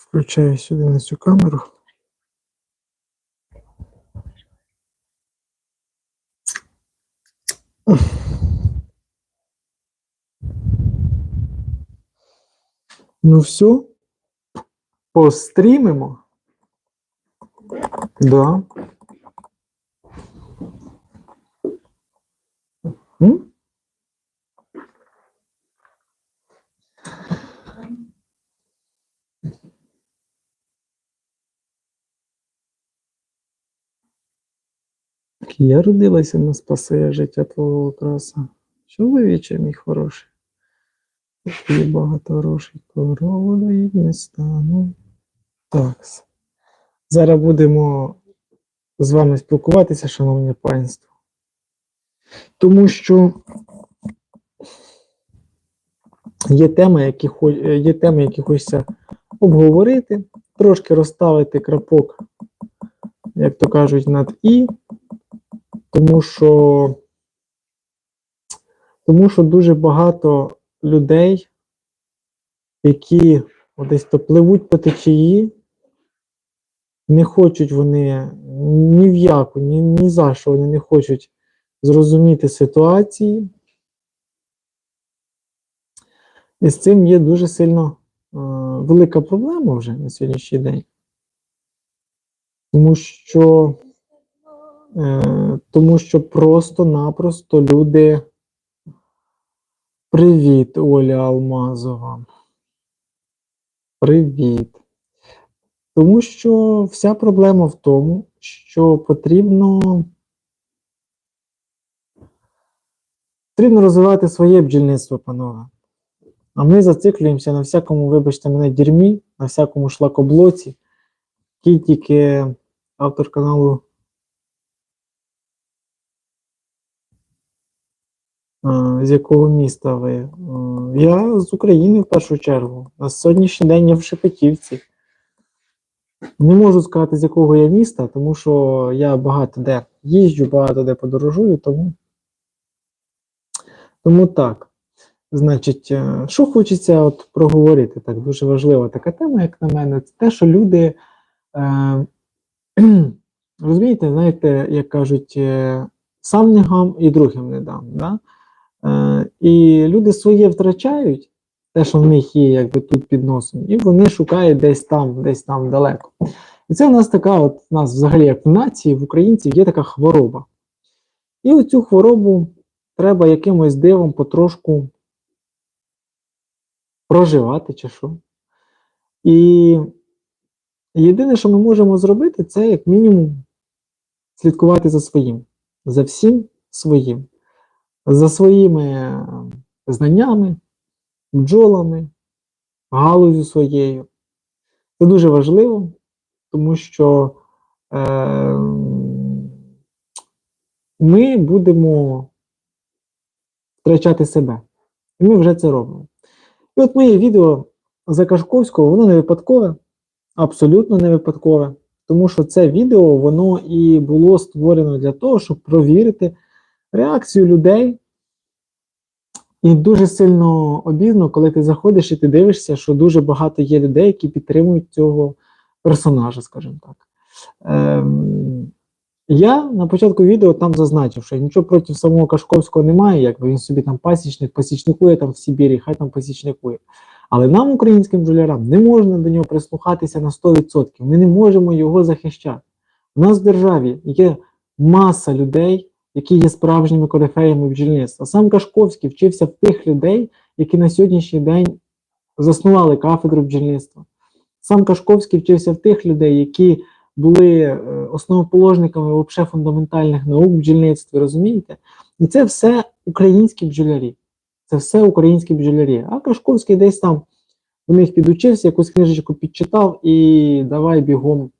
Включаю сюди на цю камеру. Ну все. Пострімимо. Да. М? Я родилася на спаси життя твого краса. Чоловіче, мій хороший. Тобі багато грошей, корову не стану. Так. Зараз будемо з вами спілкуватися, шановне панство. Тому що є теми, які, є теми, які хочеться обговорити, трошки розставити крапок, як то кажуть, над І, тому що, тому що дуже багато людей, які десь то пливуть по течії, не хочуть вони ні в яку, ні, ні за що вони не хочуть зрозуміти ситуації. І з цим є дуже сильно е, велика проблема вже на сьогоднішній день. Тому що, тому що просто-напросто люди. Привіт, Оля Алмазова. Привіт. Тому що вся проблема в тому, що потрібно, потрібно розвивати своє бджільництво, панове. А ми зациклюємося на всякому, вибачте мене, дерьмі, на всякому шлакоблоці, який тільки автор каналу З якого міста ви? Я з України в першу чергу. На сьогоднішній день я в Шепетівці. Не можу сказати, з якого я міста, тому що я багато де їжджу, багато де подорожую, тому. Тому так. Значить, е, що хочеться от проговорити, так дуже важлива така тема, як на мене, це те, що люди. Е, розумієте, знаєте, як кажуть, е, сам не гам і другим не дам. Да? Е, і люди своє втрачають, те, що в них є якби тут під носом, і вони шукають десь там, десь там далеко. І це в нас така, от в нас взагалі, як в нації, в українців, є така хвороба. І оцю хворобу треба якимось дивом потрошку проживати чи що. І єдине, що ми можемо зробити, це як мінімум слідкувати за своїм, за всім своїм за своїми е, знаннями, бджолами, галузю своєю. Це дуже важливо, тому що е, ми будемо втрачати себе. І ми вже це робимо. І от моє відео за Кашковського, воно не випадкове, абсолютно не випадкове, тому що це відео воно і було створено для того, щоб провірити реакцію людей. І дуже сильно обізно, коли ти заходиш і ти дивишся, що дуже багато є людей, які підтримують цього персонажа, скажімо так. Ем, я на початку відео там зазначив, що нічого проти самого Кашковського немає, якби він собі там пасічник, пасічникує там в Сибірі, хай там пасічникує. Але нам, українським бджолярам, не можна до нього прислухатися на 100%. Ми не можемо його захищати. У нас в державі є маса людей, які є справжніми корифеями бджільництва. Сам Кашковський вчився в тих людей, які на сьогоднішній день заснували кафедру бджільництва. Сам Кашковський вчився в тих людей, які були е, основоположниками вообще фундаментальних наук в бджільництві, розумієте? І це все українські бджолярі. Це все українські бджолярі. А Кашковський десь там у них підучився, якусь книжечку підчитав і давай бігом,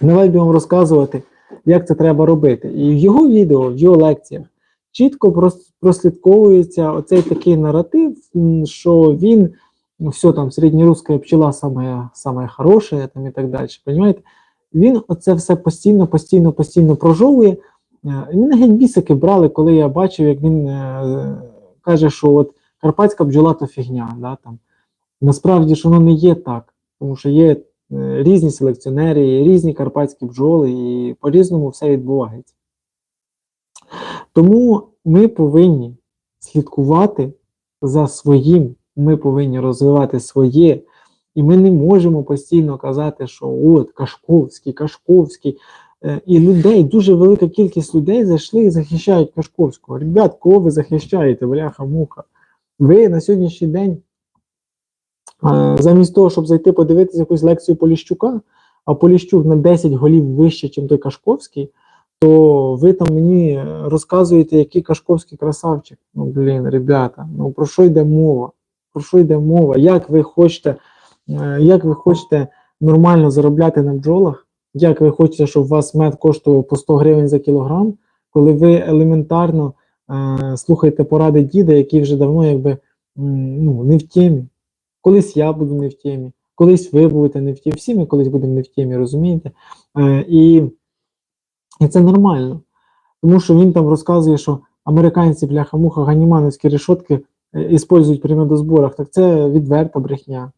давай бігом розказувати як це треба робити. І в його відео, в його лекціях чітко прослідковується оцей такий наратив, що він все там середньоруська пчела саме, саме хороша там і так далі. Понимаєте? Він оце все постійно, постійно, постійно прожовує. Е, Мене геть бісики брали, коли я бачив, як він е, каже, що от карпатська бджола то фігня. Да, там. Насправді ж воно не є так. тому що є різні селекціонери, різні карпатські бджоли, і по-різному все відбувається. Тому ми повинні слідкувати за своїм, ми повинні розвивати своє, і ми не можемо постійно казати, що от Кашковський, Кашковський. Е, І людей, дуже велика кількість людей зайшли і захищають Кашковського. Ребят, кого ви захищаєте, бляха-муха? Ви на сьогоднішній день, е, замість того, щоб зайти подивитися якусь лекцію Поліщука, а Поліщук на 10 голів вище, ніж той Кашковський, то ви там мені розказуєте, який Кашковський красавчик. Ну, блін, ребята, ну про що йде мова? Про що йде мова? Як ви хочете, е, як ви хочете нормально заробляти на бджолах? Як ви хочете, щоб у вас мед коштував по 100 гривень за кілограм, коли ви елементарно е, слухаєте поради діда, який вже давно якби ну, не в темі. Колись я буду не в темі, колись ви будете не в темі, всі ми колись будемо не в темі, розумієте? Е, і, і це нормально. Тому що він там розказує, що американці, бляха-муха, ганімановські решотки е, іспользують при медозборах. Так це відверта брехня.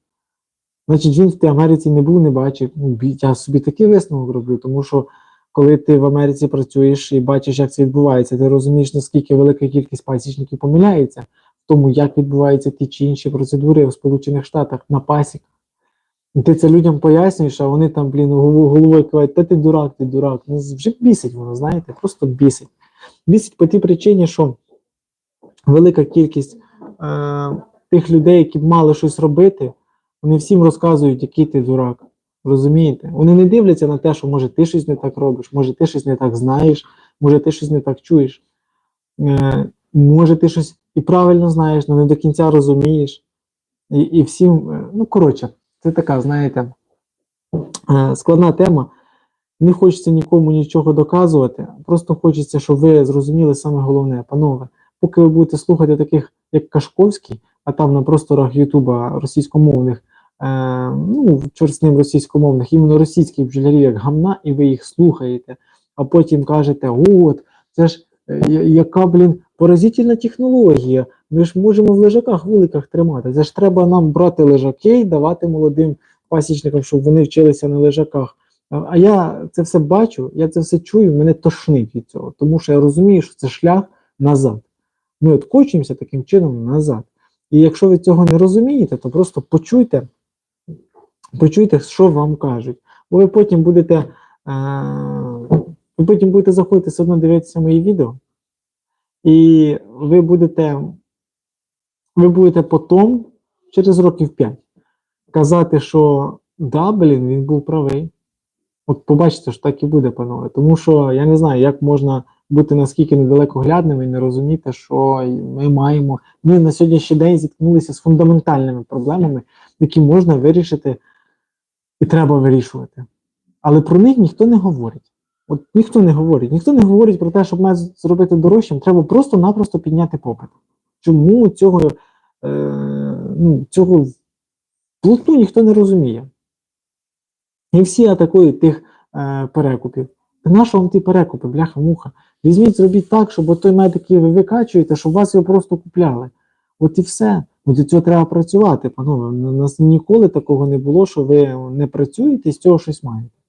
Значить, він в тій Америці не був, не бачив. Ну, я собі такий висновок роблю, тому що коли ти в Америці працюєш і бачиш, як це відбувається, ти розумієш, наскільки велика кількість пасічників помиляється тому, як відбуваються ті чи інші процедури в Сполучених Штатах на пасіках. Ти це людям пояснюєш, а вони там, блін, головою кивають, та ти дурак, ти дурак. Ну, вже бісить воно, знаєте, просто бісить. Бісить по тій причині, що велика кількість е, тих людей, які б мали щось робити, вони всім розказують, який ти дурак. Розумієте? Вони не дивляться на те, що може ти щось не так робиш, може ти щось не так знаєш, може ти щось не так чуєш. Е, може ти щось і правильно знаєш, але не до кінця розумієш. І, і всім, е, ну коротше, це така, знаєте, е, складна тема. Не хочеться нікому нічого доказувати, просто хочеться, щоб ви зрозуміли саме головне, панове. Поки ви будете слухати таких, як Кашковський, а там на просторах Ютуба російськомовних, е, ну, чорт з ним російськомовних, іменно російських бджолярів, як гамна, і ви їх слухаєте, а потім кажете, от, це ж е, яка, блін, поразительна технологія. Ми ж можемо в лежаках вуликах тримати. Це ж треба нам брати лежаки і давати молодим пасічникам, щоб вони вчилися на лежаках. А я це все бачу, я це все чую, мене тошнить від цього, тому що я розумію, що це шлях назад. Ми от кочуємося таким чином назад. І якщо ви цього не розумієте, то просто почуйте, почуйте, що вам кажуть. Бо ви потім будете, е, ви потім будете заходити все одно дивитися мої відео, і ви будете, ви будете потім, через років 5, казати, що да, блін, він був правий. От побачите, що так і буде, панове. Тому що я не знаю, як можна бути наскільки недалекоглядними і не розуміти, що ми маємо. Ми на сьогоднішній день зіткнулися з фундаментальними проблемами, які можна вирішити і треба вирішувати. Але про них ніхто не говорить. От ніхто не говорить. Ніхто не говорить про те, щоб мед зробити дорожчим, треба просто-напросто підняти попит. Чому цього, е, ну, цього плуту ніхто не розуміє? І всі атакують тих е, перекупів. Нащо вам ті перекупи, бляха-муха? Візьміть, зробіть так, щоб той мед, який ви викачуєте, щоб вас його просто купляли. От і все. Ну, до цього треба працювати, панове. У нас ніколи такого не було, що ви не працюєте і з цього щось маєте.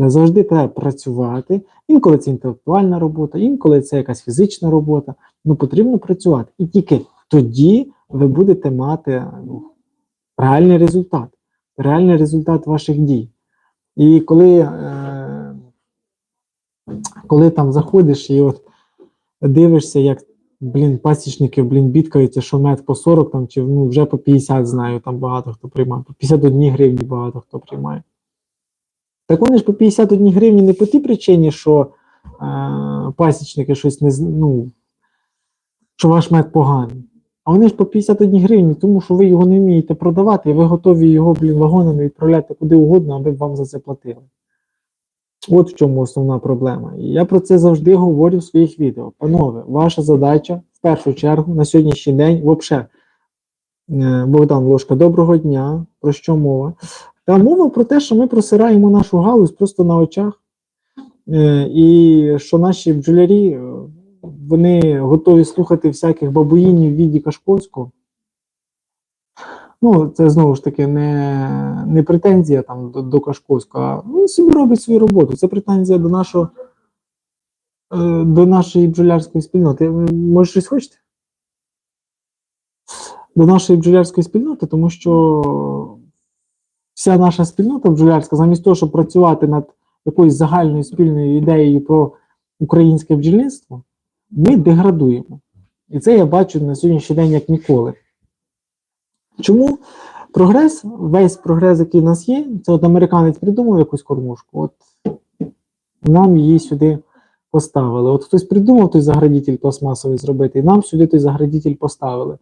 Е, Завжди треба працювати. Інколи це інтелектуальна робота, інколи це якась фізична робота. Ну потрібно працювати. І тільки тоді ви будете мати ну, реальний результат, реальний результат ваших дій. І коли, е, коли там заходиш і от дивишся, як блін, пасічники блін, бідкаються, що мед по 40 там, чи ну, вже по 50 знаю, там багато хто приймає, по 51 гривні багато хто приймає. Так вони ж по 51 гривні не по тій причині, що е, пасічники щось не ну, що ваш мед поганий. А вони ж по 51 гривні, тому що ви його не вмієте продавати, і ви готові його, блін, вагонами відправляти куди угодно, аби вам за це платили. От в чому основна проблема. І я про це завжди говорю в своїх відео. Панове, ваша задача в першу чергу на сьогоднішній день, взагалі, Богдан Ложка, доброго дня. Про що мова? Та мова про те, що ми просираємо нашу галузь просто на очах. Е, І що наші бджолярі е, вони готові слухати всяких бабуїнів в віді Кашковського. Ну, це знову ж таки не, не претензія там до, до Кашковського, а він собі робить свою роботу. Це претензія до нашого е, до нашої бджолярської спільноти. Може, щось хочете? До нашої бджолярської спільноти, тому що вся наша спільнота бджолярська, замість того, щоб працювати над якоюсь загальною спільною ідеєю про українське бджільництво, ми деградуємо. І це я бачу на сьогоднішній день як ніколи. Чому прогрес, весь прогрес, який в нас є, це от американець придумав якусь кормушку, от нам її сюди поставили. От хтось придумав той заградитель пластмасовий зробити, і нам сюди той заградитель поставили.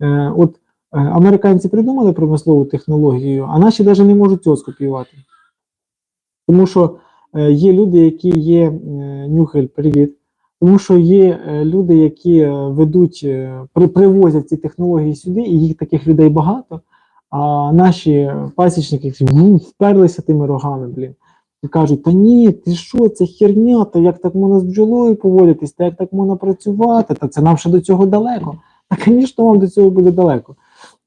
Е, от американці придумали промислову технологію, а наші навіть не можуть цього скопіювати. Тому що е, є люди, які є е, нюхель, привіт. Тому що є е, люди, які е, ведуть, е, при, привозять ці технології сюди, і їх таких людей багато. А наші пасічники «Ву, вперлися тими рогами, блін. І кажуть: та ні, ти що, це херня, та як так можна з бджолою поводитись, та як так можна працювати, та це нам ще до цього далеко. Та, звісно, вам до цього буде далеко.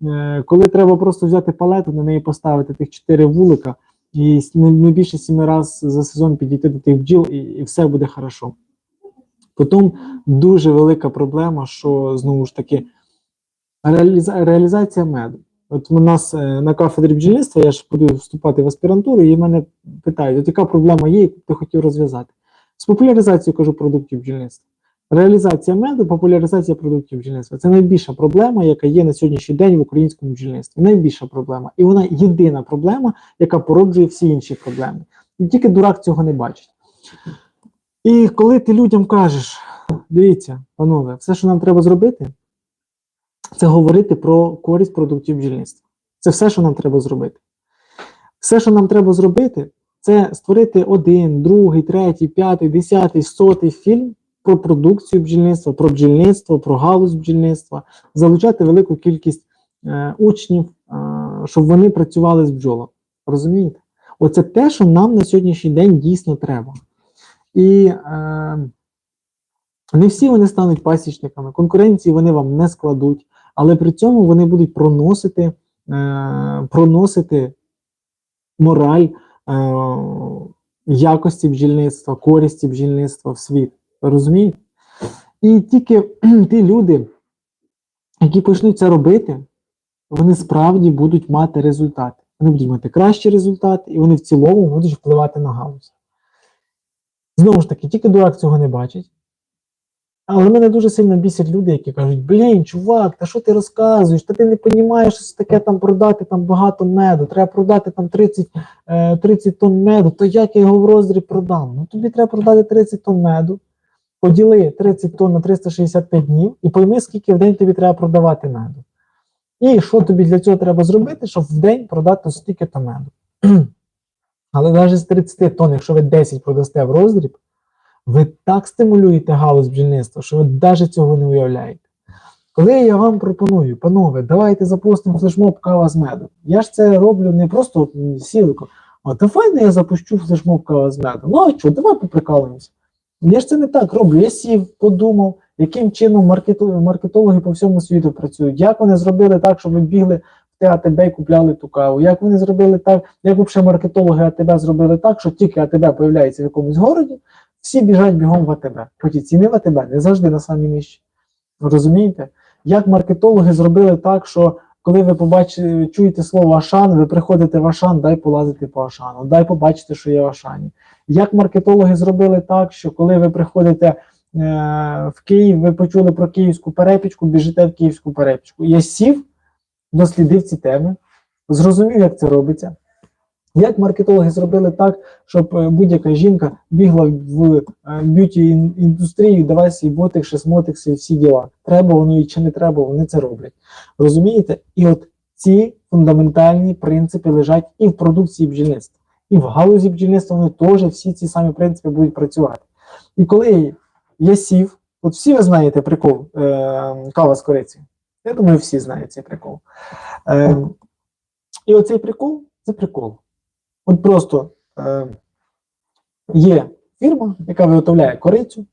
Е, коли треба просто взяти палету, на неї поставити тих чотири вулика, і не, більше сіми разів за сезон підійти до тих бджіл, і, і все буде хорошо. Потім дуже велика проблема, що знову ж таки реаліза- реалізація меду. От у нас е, на кафедрі бджільництва, я ж буду вступати в аспірантуру, і мене питають, от яка проблема є, яку ти хотів розв'язати? З популяризацією кажу продуктів бджільництва. Реалізація меду, популяризація продуктів бджільництва це найбільша проблема, яка є на сьогоднішній день в українському бджільництві. Найбільша проблема. І вона єдина проблема, яка породжує всі інші проблеми. І тільки дурак цього не бачить. І коли ти людям кажеш, дивіться, панове, все, що нам треба зробити, це говорити про користь продуктів бджільництва. Це все, що нам треба зробити. Все, що нам треба зробити, це створити один, другий, третій, п'ятий, десятий, сотий фільм про продукцію бджільництва, про бджільництво, про галузь бджільництва, залучати велику кількість е, учнів, е, щоб вони працювали з бджолом. Розумієте? Оце те, що нам на сьогоднішній день дійсно треба. І е, не всі вони стануть пасічниками, конкуренції вони вам не складуть, але при цьому вони будуть проносити, е, проносити мораль е, якості бджільництва, користі бджільництва в світ. Розумієте? І тільки ті люди, які почнуть це робити, вони справді будуть мати результати. Вони будуть мати кращі результати, і вони в цілому будуть впливати на галузь. Знову ж таки, тільки дурак цього не бачить. Але мене дуже сильно бісять люди, які кажуть: блін, чувак, та що ти розказуєш? Та ти не розумієш, що таке там продати там багато меду, треба продати там 30, е, 30 тонн меду, то як я його в роздріб продам? Ну тобі треба продати 30 тонн меду, поділи 30 тонн на 365 днів і пойми, скільки в день тобі треба продавати меду. І що тобі для цього треба зробити, щоб в день продати стільки то меду. Але навіть з 30 тонн, якщо ви 10 продасте в роздріб, ви так стимулюєте галузь бджільництва, що ви навіть цього не уявляєте. Коли я вам пропоную, панове, давайте запустимо флешмоб кава з медом. Я ж це роблю не просто сілко, а давай я запущу флешмоб кава з медом. Ну а що, давай поприкалуємося. Я ж це не так роблю. Я сів, подумав, яким чином маркетологи по всьому світу працюють, як вони зробили так, щоб ви бігли в те АТБ і купляли ту каву, як вони зробили так, як взагалі маркетологи АТБ зробили так, що тільки АТБ появляється в якомусь городі, всі біжать бігом в АТБ. Хоч і ціни в АТБ не завжди на самі нижчі. Розумієте? Як маркетологи зробили так, що коли ви побачите, чуєте слово Ашан, ви приходите в Ашан, дай полазити по Ашану, дай побачити, що є в Ашані. Як маркетологи зробили так, що коли ви приходите е, в Київ, ви почули про київську перепічку, біжите в київську перепічку. Я сів, дослідив ці теми, зрозумів, як це робиться. Як маркетологи зробили так, щоб е, будь-яка жінка бігла в е, б'юті ін- індустрію, давай свій ботекси, смотекси, всі діла. Треба воно і чи не треба, вони це роблять. Розумієте? І от ці фундаментальні принципи лежать і в продукції бджільництва, і в галузі бджільництва вони теж всі ці самі принципи будуть працювати. І коли я сів, от всі ви знаєте прикол е, кава з корицею. Я думаю, всі знають цей прикол. Е, і оцей прикол це прикол. От просто е, є фірма, яка виготовляє корицю,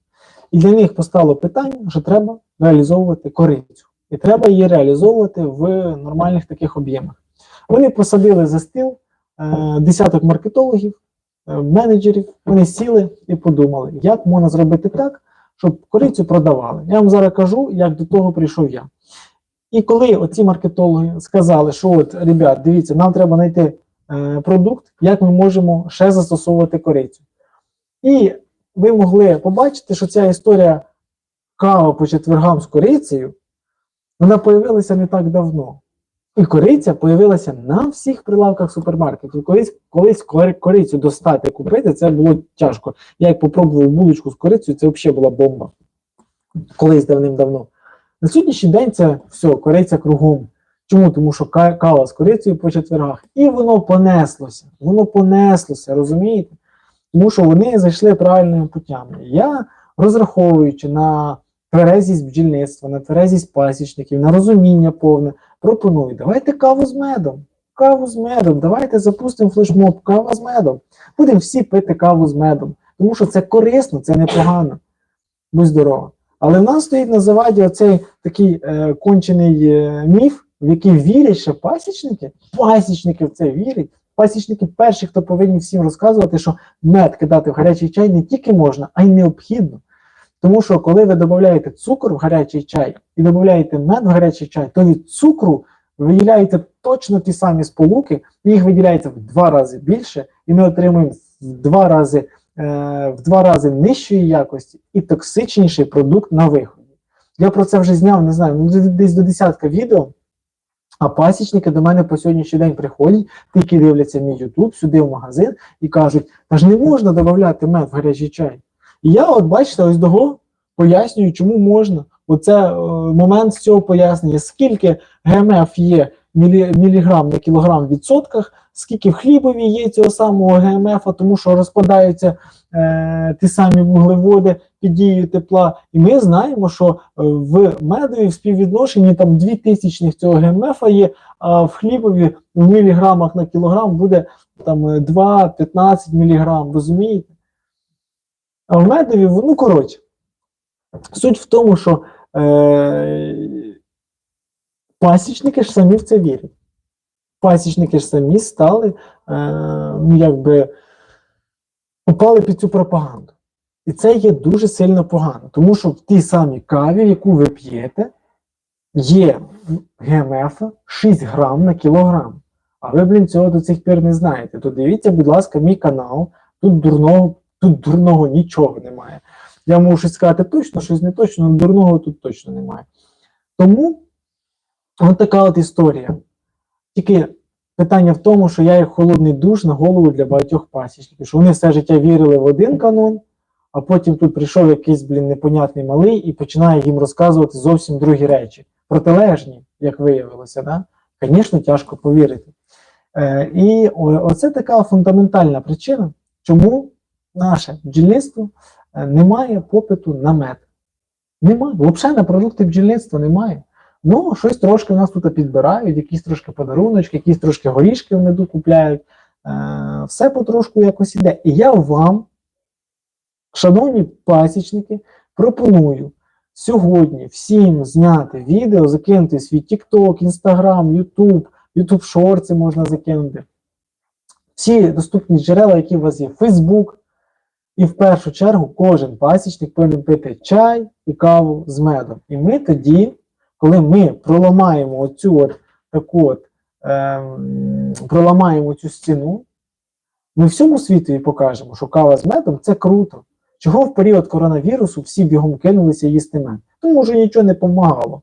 і для них постало питання, що треба реалізовувати корицю. і треба її реалізовувати в нормальних таких об'ємах. Вони посадили за стіл е, десяток маркетологів, е, менеджерів. Вони сіли і подумали, як можна зробити так, щоб корицю продавали. Я вам зараз кажу, як до того прийшов я. І коли оці маркетологи сказали, що от, ребят, дивіться, нам треба знайти продукт, як ми можемо ще застосовувати корицю. І ви могли побачити, що ця історія кава по четвергам з корицею, вона появилася не так давно. І кориця появилася на всіх прилавках супермаркетів. Колись, колись корицю достати купити, це було тяжко. Я як попробував булочку з корицею, це взагалі була бомба. Колись давним-давно. На сьогоднішній день це все, кориця кругом. Чому? Тому що кава з корицею по четвергах. І воно понеслося. Воно понеслося, розумієте? Тому що вони зайшли правильними путями. Я, розраховуючи на тверезість бджільництва, на тверезість пасічників, на розуміння повне, пропоную, давайте каву з медом. Каву з медом, давайте запустимо флешмоб, кава з медом. Будемо всі пити каву з медом. Тому що це корисно, це непогано. Будь здорова. Але в нас стоїть на заваді оцей такий е, кончений е, міф, в який вірять ще пасічники. Пасічники в це вірять. Пасічники перші, хто повинні всім розказувати, що мед кидати в гарячий чай не тільки можна, а й необхідно. Тому що коли ви додаєте цукор в гарячий чай і додаєте мед в гарячий чай, то від цукру виділяєте точно ті самі сполуки, їх виділяється в два рази більше, і ми отримуємо в два рази, е, в два рази нижчої якості і токсичніший продукт на виході. Я про це вже зняв, не знаю, ну, десь до десятка відео. А пасічники до мене по сьогоднішній день приходять, тільки дивляться мій Ютуб, сюди в магазин і кажуть, та ж не можна додавати мед в гарячий чай. І я, от бачите, ось того пояснюю, чому можна. Оце о, момент з цього пояснення, скільки ГМФ є мілі, міліграм на кілограм в відсотках, скільки в хлібові є цього самого ГМФ, тому що розпадаються е, ті самі вуглеводи під дією тепла. І ми знаємо, що е, в медові в співвідношенні там 2 тисячних цього ГМФ є, а в хлібові в міліграмах на кілограм буде там е, 2-15 міліграм, розумієте? А в медові, ну коротше, суть в тому, що е, пасічники ж самі в це вірять. Пасічники ж самі стали, е, ну якби попали під цю пропаганду. І це є дуже сильно погано, тому що в тій самій каві, яку ви п'єте, є ГМФ 6 грам на кілограм. А ви, блін, цього до цих пір не знаєте. То дивіться, будь ласка, мій канал. Тут дурного, тут дурного нічого немає. Я можу щось сказати точно, щось не точно, але дурного тут точно немає. Тому от така от історія. Тільки питання в тому, що я як холодний душ на голову для багатьох пасічників, що вони все життя вірили в один канон, а потім тут прийшов якийсь, блін, непонятний малий і починає їм розказувати зовсім другі речі. Протилежні, як виявилося, да? Звісно, тяжко повірити. Е, і оце така фундаментальна причина, чому наше бджільництво е, не має попиту на мед. Немає. Взагалі на продукти бджільництва немає. Ну, щось трошки у нас тут підбирають, якісь трошки подаруночки, якісь трошки горішки в меду купляють. Е, все потрошку якось іде. І я вам, шановні пасічники, пропоную сьогодні всім зняти відео, закинути свій TikTok, Instagram, YouTube, YouTube шорти можна закинути. Всі доступні джерела, які у вас є, Facebook. І в першу чергу кожен пасічник повинен пити чай і каву з медом. І ми тоді, коли ми проламаємо оцю от таку от, ем, проламаємо цю стіну, ми всьому світові покажемо, що кава з медом це круто. Чого в період коронавірусу всі бігом кинулися їсти мед? Тому що нічого не допомагало.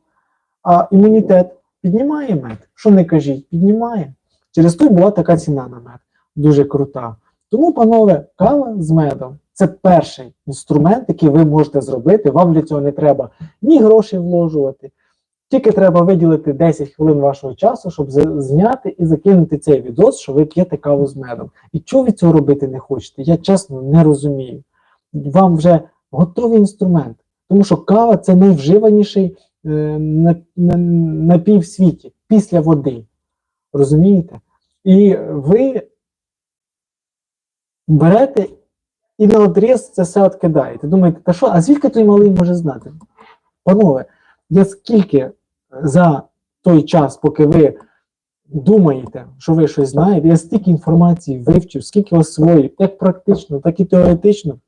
А імунітет піднімає мед. Що не кажіть, піднімає. Через то була така ціна на мед. Дуже крута. Тому, панове, кава з медом це перший інструмент, який ви можете зробити. Вам для цього не треба ні грошей вложувати. Тільки треба виділити 10 хвилин вашого часу, щоб зняти і закинути цей відос, що ви п'єте каву з медом. І чого ви цього робити не хочете? Я чесно не розумію. Вам вже готовий інструмент, тому що кава це найвживаніший е, світі після води. Розумієте? І ви берете і на одріз це все відкидаєте. Думаєте, та що, а звідки той малий може знати? Панове, я скільки за той час, поки ви думаєте, що ви щось знаєте, я стільки інформації вивчив, скільки освоїв, як практично, так і теоретично,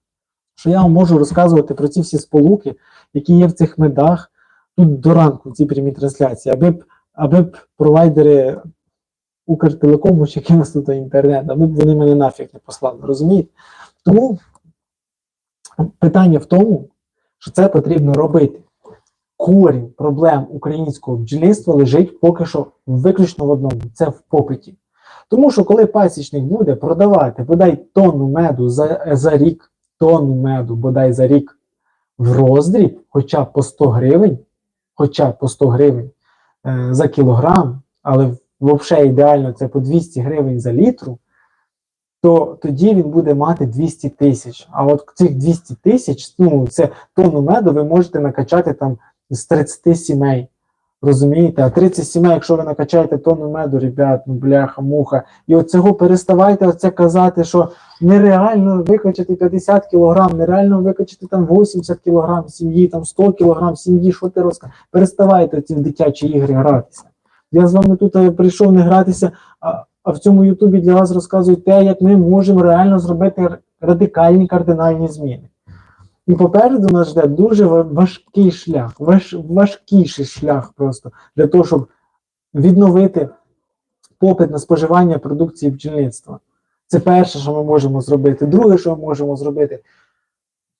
що я вам можу розказувати про ці всі сполуки, які є в цих медах тут до ранку в цій прямій трансляції, аби б, аби б провайдери Укртелекому чи якимось тут інтернет, аби б вони мене нафіг не послали, розумієте? Тому питання в тому, що це потрібно робити. Корінь проблем українського бджільництва лежить поки що виключно в одному це в попиті. Тому що коли пасічник буде продавати бодай тонну меду за, за рік, тонну меду бодай за рік в роздріб, хоча б по 100 гривень, хоча б по 100 гривень е, за кілограм, але взагалі ідеально це по 200 гривень за літру, то тоді він буде мати 200 тисяч. А от цих 200 тисяч, ну, це тонну меду ви можете накачати там з 30 сімей. Розумієте? А 30 сімей, якщо ви накачаєте тонну меду, ребят, ну бляха, муха. І от цього переставайте оце казати, що нереально викачати 50 кілограм, нереально викачати там 80 кілограм сім'ї, там 100 кілограм сім'ї, що ти розказуєш? Переставайте ці дитячі ігри гратися. Я з вами тут е, прийшов не гратися, а, а в цьому Ютубі для вас розказую те, як ми можемо реально зробити радикальні кардинальні зміни. І попереду нас жде дуже важкий шлях, важ, важкіший шлях просто для того, щоб відновити попит на споживання продукції бджільництва. Це перше, що ми можемо зробити. Друге, що ми можемо зробити,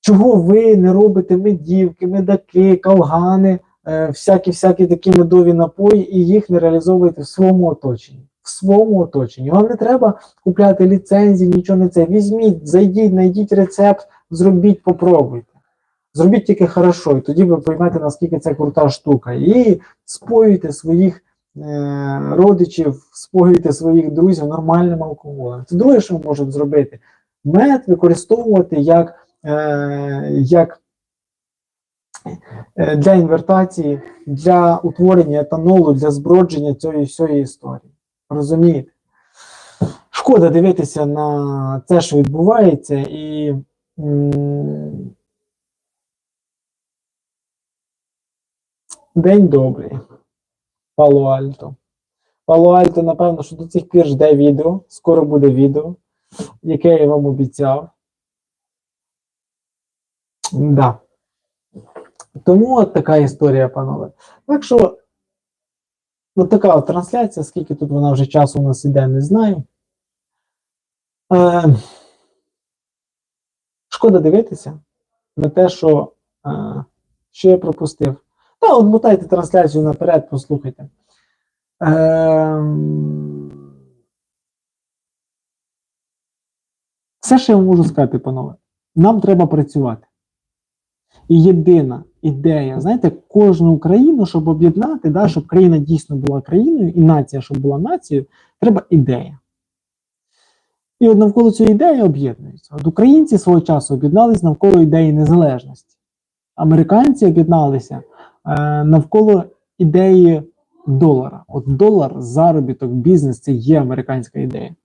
чого ви не робите медівки, медаки, калгани, е, всякі-всякі такі медові напої, і їх не реалізовуєте в своєму оточенні. В своєму оточенні. Вам не треба купляти ліцензії, нічого не це. Візьміть, зайдіть, знайдіть рецепт, зробіть, попробуйте. Зробіть тільки хорошо, і тоді ви поймете, наскільки це крута штука. І споюйте своїх е, родичів, споюйте своїх друзів нормальним алкоголем. Це друге, що ми можемо зробити. Мед використовувати як, е, як е, для інвертації, для утворення етанолу, для збродження цієї всієї історії. Розумієте? Шкода дивитися на те, що відбувається, і день добрий. Пало Альто. Пало Альто, напевно, що до цих пір жде відео. Скоро буде відео, яке я вам обіцяв. Да. Тому от така історія, панове. Так що, от така от трансляція, скільки тут вона вже часу у нас іде, не знаю. Е, шкода дивитися на те, що, е, що я пропустив. Та, от мотайте трансляцію наперед, послухайте. Ем, Все, що я можу сказати, панове, нам треба працювати. І єдина ідея, знаєте, кожну країну, щоб об'єднати, да, щоб країна дійсно була країною, і нація, щоб була нацією, треба ідея. І от навколо цієї ідеї об'єднуються. От українці свого часу об'єднались навколо ідеї незалежності. Американці об'єдналися е, навколо ідеї долара. От долар, заробіток, бізнес це є американська ідея.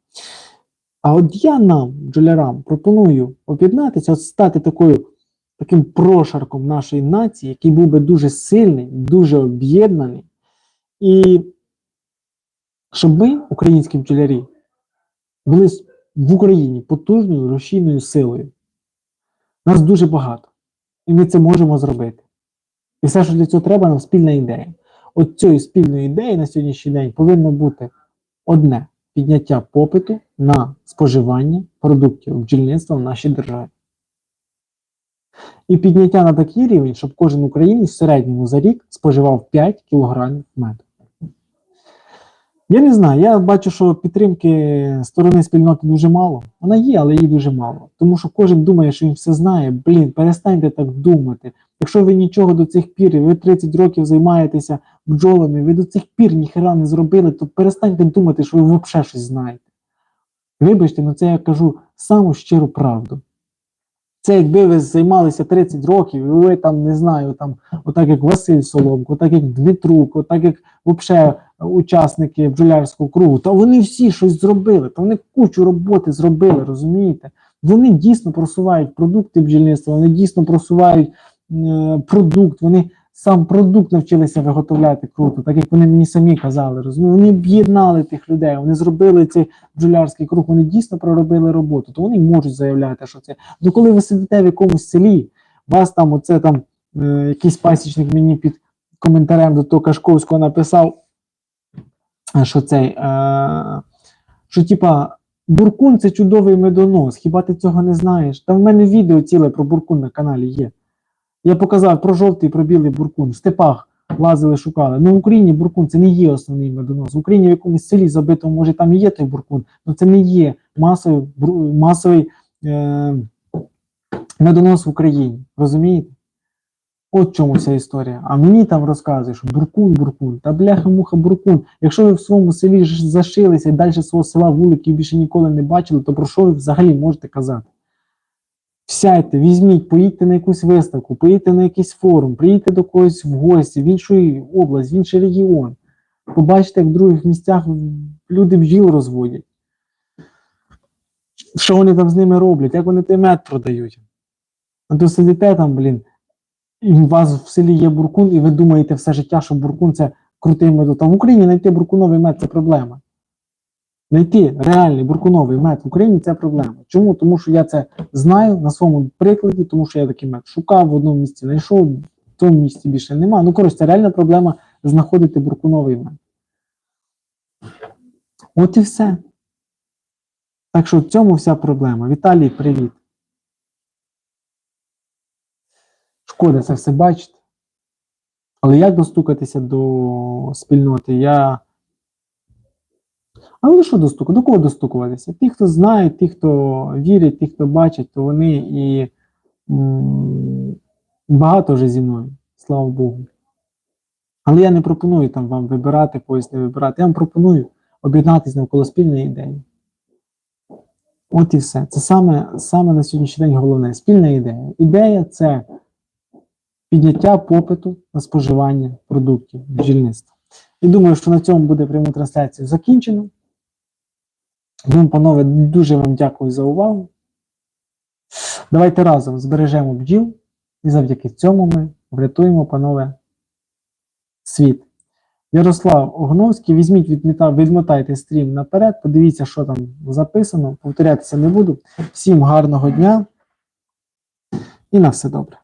А от я нам, бджолярам, пропоную об'єднатися, от стати такою, таким прошарком нашої нації, який був би дуже сильний, дуже об'єднаний. І щоб ми, українські бджолярі, були в Україні потужною рушійною силою. Нас дуже багато. І ми це можемо зробити. І все, що для цього треба, нам спільна ідея. От цієї спільної ідеї на сьогоднішній день повинно бути одне підняття попиту на споживання продуктів бджільництва в нашій державі. І підняття на такий рівень, щоб кожен українець в середньому за рік споживав 5 кг меду. Я не знаю, я бачу, що підтримки сторони спільноти дуже мало. Вона є, але її дуже мало. Тому що кожен думає, що він все знає. Блін, перестаньте так думати. Якщо ви нічого до цих пір, ви 30 років займаєтеся бджолами, ви до цих пір ніхера не зробили, то перестаньте думати, що ви взагалі щось знаєте. Вибачте, ну це я кажу саму щиру правду. Це якби ви займалися 30 років, і ви там, не знаю, там, отак як Василь Соломко, отак як Дмитрук, отак як взагалі учасники бджолярського кругу, та вони всі щось зробили, та вони кучу роботи зробили, розумієте? Вони дійсно просувають продукти бджільництва, вони дійсно просувають е, продукт, вони сам продукт навчилися виготовляти круто, так як вони мені самі казали. розумієте? Вони об'єднали тих людей, вони зробили цей бджолярський круг, вони дійсно проробили роботу, то вони можуть заявляти, що це. Ну коли ви сидите в якомусь селі, вас там оце там е, якийсь пасічник мені під коментарем до того Кашковського написав, е, що цей, е, що типа буркун це чудовий медонос. Хіба ти цього не знаєш? Та в мене відео ціле про буркун на каналі є. Я показав про жовтий, про білий буркун. В степах лазили, шукали. Ну в Україні буркун це не є основний медонос. В Україні в якомусь селі забитому, може там і є той буркун, але це не є масовий, масовий е, медонос в Україні. Розумієте? От чому вся історія. А мені там розказуєш, буркун, буркун, та бляха-муха буркун. Якщо ви в своєму селі зашилися і далі свого села вуликів більше ніколи не бачили, то про що ви взагалі можете казати? Сядьте, візьміть, поїдьте на якусь виставку, поїдьте на якийсь форум, приїдьте до когось в гості, в іншу область, в інший регіон. Побачите, як в других місцях люди бджіл розводять. Що вони там з ними роблять, як вони той мед продають. А то сидите там, блін, і у вас в селі є буркун, і ви думаєте все життя, що буркун це крутий медот. А в Україні знайти буркуновий мед це проблема. Знайти реальний буркуновий мед в Україні це проблема. Чому? Тому що я це знаю на своєму прикладі, тому що я такий мед шукав в одному місці, знайшов, в тому місці більше немає. Ну, коротше, це реальна проблема знаходити буркуновий мед. От і все. Так що в цьому вся проблема. Віталій, привіт. Шкода це все бачити. Але як достукатися до спільноти? Я. Але що достуку? До кого достукуватися? Ті, хто знає, ті, хто вірять, ті, хто бачить, то вони і м, багато вже зі мною, слава Богу. Але я не пропоную там вам вибирати, когось не вибирати. Я вам пропоную об'єднатися навколо спільної ідеї. От і все. Це саме, саме на сьогоднішній день головне. Спільна ідея. Ідея це підняття попиту на споживання продуктів бджільництва. І думаю, що на цьому буде пряму трансляцію закінчено. Тому, панове, дуже вам дякую за увагу. Давайте разом збережемо бджіл, і завдяки цьому ми врятуємо, панове, світ. Ярослав Огновський, візьміть, відміта, відмотайте стрім наперед, подивіться, що там записано. Повторятися не буду. Всім гарного дня і на все добре.